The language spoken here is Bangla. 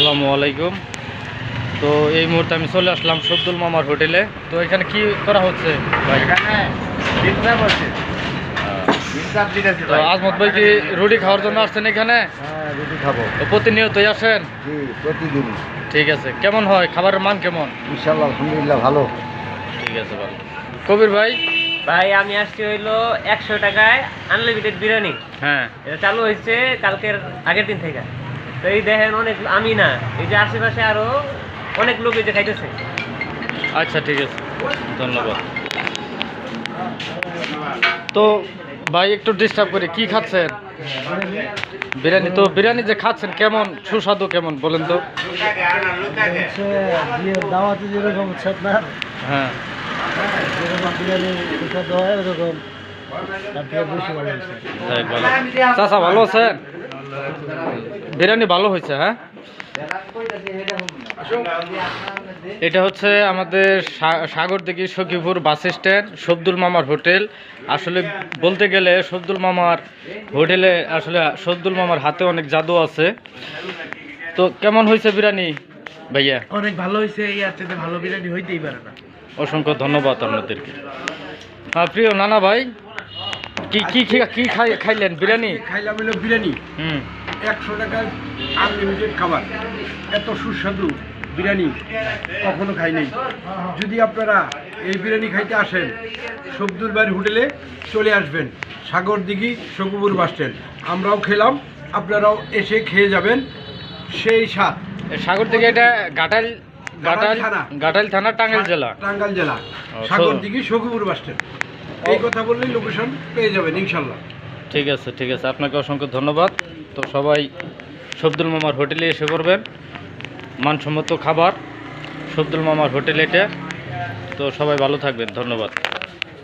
আসসালামু আলাইকুম। তো এই মুহূর্তে আমি চলে আসলাম সবদুল মামার হোটেলে। তো এখানে কি করা হচ্ছে আজমত ভাই কি রুটি খাওয়ার জন্য আসছেন এখানে? হ্যাঁ রুটি খাব। তো প্রতিনিয়তই আসেন? প্রতিদিন ঠিক আছে। কেমন হয়? খাবারের মান কেমন? ইনশাল্লাহ আলহামদুলিল্লাহ ভালো। ঠিক আছে ভালো। কবির ভাই? ভাই আমি আসছি হইল একশো টাকায় আনলিমিটেড বিরিয়ানি। হ্যাঁ। এটা চালু হয়েছে কালকের আগের দিন থেকে। তো এই দেখেন অনেক আমি না এই যে আশেপাশে আরও অনেক লোক এই যে খাইতেছে। আচ্ছা ঠিক আছে। ধন্যবাদ। তো ভাই একটু ডিস্টার্ব করি কি খাচ্ছেন? বিরিয়ানি তো বিরিয়ানি যে খাচ্ছেন কেমন সুস্বাদু কেমন বলেন তো। দাওয়াতে যেরকম হচ্ছে আপনার হ্যাঁ যেরকম বিরিয়ানি সুস্বাদ হয় ওরকম চাচা ভালো আছেন? বিরিয়ানি ভালো হয়েছে হ্যাঁ? এটা হচ্ছে আমাদের সা- সাগরদিঘি সখীপুর বাস স্ট্যান্ড সবদুল মামার হোটেল। আসলে বলতে গেলে সবদুল মামার হোটেলে আসলে সবদুল মামার হাতে অনেক জাদু আছে। তো কেমন হয়েছে বিরিয়ানি ভাইয়া? অনেক ভালো হয়েছে এই আর ভালো বিরিয়ানি হইতেই পারে না। অসংখ্য ধন্যবাদ আপনাদেরকে। হ্যাঁ প্রিয় নানা ভাই কি কি কি খাই খাইলেন? বিরিয়ানি? খাইলাম হলো বিরিয়ানি। হুম। একশো টাকার আনলিমিটেড খাবার। এত সুস্বাদু বিরিয়ানি কখনো খাই নাই। যদি আপনারা এই বিরিয়ানি খাইতে আসেন সবদুল বাড়ি হোটেলে চলে আসবেন সাগর দিঘি শকুপুর বাস স্ট্যান্ড। আমরাও খেলাম আপনারাও এসে খেয়ে যাবেন সেই স্বাদ। সাগর থেকে এটা ঘাটাল ঘাটাল থানা। ঘাটাল থানা টাঙ্গাইল জেলা? টাঙ্গাইল জেলা। Sagar Dighi Shakupur bus stand. এই কথা বললেই লোকেশন পেয়ে যাবেন ইনশাল্লাহ ঠিক আছে ঠিক আছে। আপনাকে অসংখ্য ধন্যবাদ। তো সবাই শব্দুল মামার হোটেলে এসে করবেন মানসম্মত খাবার শব্দুল মামার হোটেল এটা। তো সবাই ভালো থাকবেন। ধন্যবাদ।